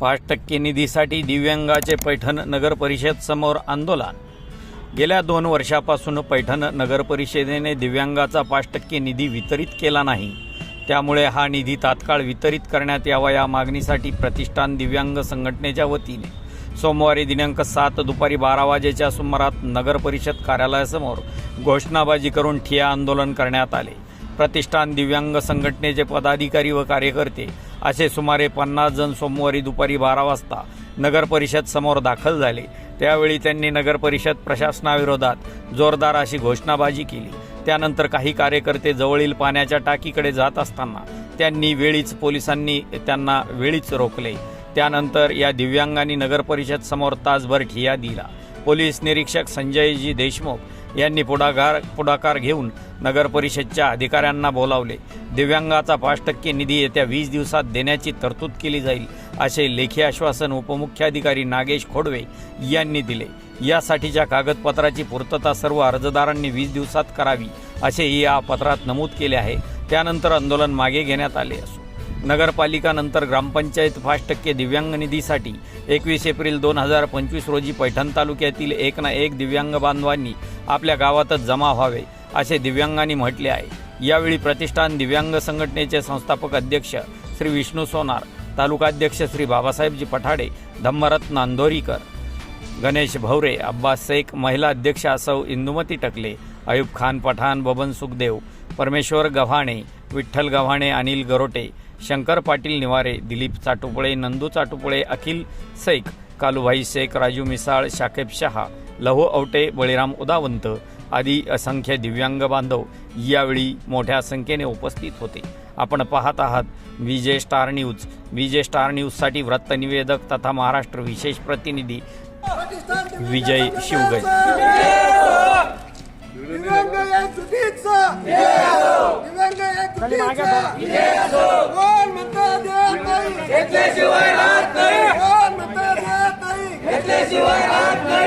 पाच टक्के निधीसाठी दिव्यांगाचे पैठण नगर परिषद समोर आंदोलन. गेल्या दोन वर्षापासून पैठण नगर परिषदेने दिव्यांगाचा पाच टक्के निधी वितरित केला नाही. त्यामुळे हा निधी तात्काळ वितरित करण्यात यावा या मागणीसाठी प्रतिष्ठान दिव्यांग संघटनेच्या वतीने सोमवारी दिनांक सात दुपारी बारा वाजेच्या सुमारात नगर परिषद कार्यालयासमोर घोषणाबाजी करून ठिया आंदोलन करण्यात आले. प्रतिष्ठान दिव्यांग संघटनेचे पदाधिकारी व कार्यकर्ते असे सुमारे पन्नास जण सोमवारी दुपारी बारा वाजता नगर परिषद समोर दाखल झाले. त्यावेळी त्यांनी नगर परिषद प्रशासनाविरोधात जोरदार अशी घोषणाबाजी केली. त्यानंतर काही कार्यकर्ते जवळील पाण्याच्या टाकीकडे जात असताना त्यांनी वेळीच पोलिसांनी त्यांना वेळीच रोखले. त्यानंतर या दिव्यांगांनी नगर परिषद समोर तासभर ठिया दिला. पोलीस निरीक्षक संजयजी देशमुख यांनी पुढाकार पुढाकार घेऊन नगर परिषदच्या अधिकाऱ्यांना बोलावले. दिव्यांगाचा पाच टक्के निधी येत्या वीस दिवसात देण्याची तरतूद केली जाईल असे लेखी आश्वासन उपमुख्याधिकारी नागेश खोडवे यांनी दिले. यासाठीच्या कागदपत्राची पूर्तता सर्व अर्जदारांनी वीस दिवसात करावी असेही या पत्रात नमूद केले आहे. त्यानंतर आंदोलन मागे घेण्यात आले असून नगरपालिका नंतर ग्रामपंचायत पाच टक्के दिव्यांग निधीसाठी एकवीस एप्रिल दोन हजार पंचवीस रोजी पैठण तालुक्यातील एक ना एक दिव्यांग बांधवांनी आपल्या गावातच जमा व्हावे असे दिव्यांगांनी म्हटले आहे. यावेळी प्रतिष्ठान दिव्यांग संघटनेचे संस्थापक अध्यक्ष श्री विष्णू सोनार तालुकाध्यक्ष श्री बाबासाहेबजी पठाडे धम्मरत्न नांदोरीकर गणेश भवरे अब्बास शेख महिला अध्यक्ष असव इंदुमती टकले अयूब खान पठाण बबन सुखदेव परमेश्वर गव्हाणे विठ्ठल गव्हाणे अनिल गरोटे शंकर पाटील निवारे दिलीप चाटुपळे नंदू चाटुपळे अखिल शेख कालूभाई शेख राजू मिसाळ शाकेब शहा लहू औटे बळीराम उदावंत आदी असंख्य दिव्यांग बांधव यावेळी मोठ्या संख्येने उपस्थित होते. आपण पाहत आहात Vijay star news. Vijay star न्यूजसाठी वृत्तनिवेदक तथा महाराष्ट्र विशेष प्रतिनिधी विजय शिवगज घेतल्याशिवाय राहत नाही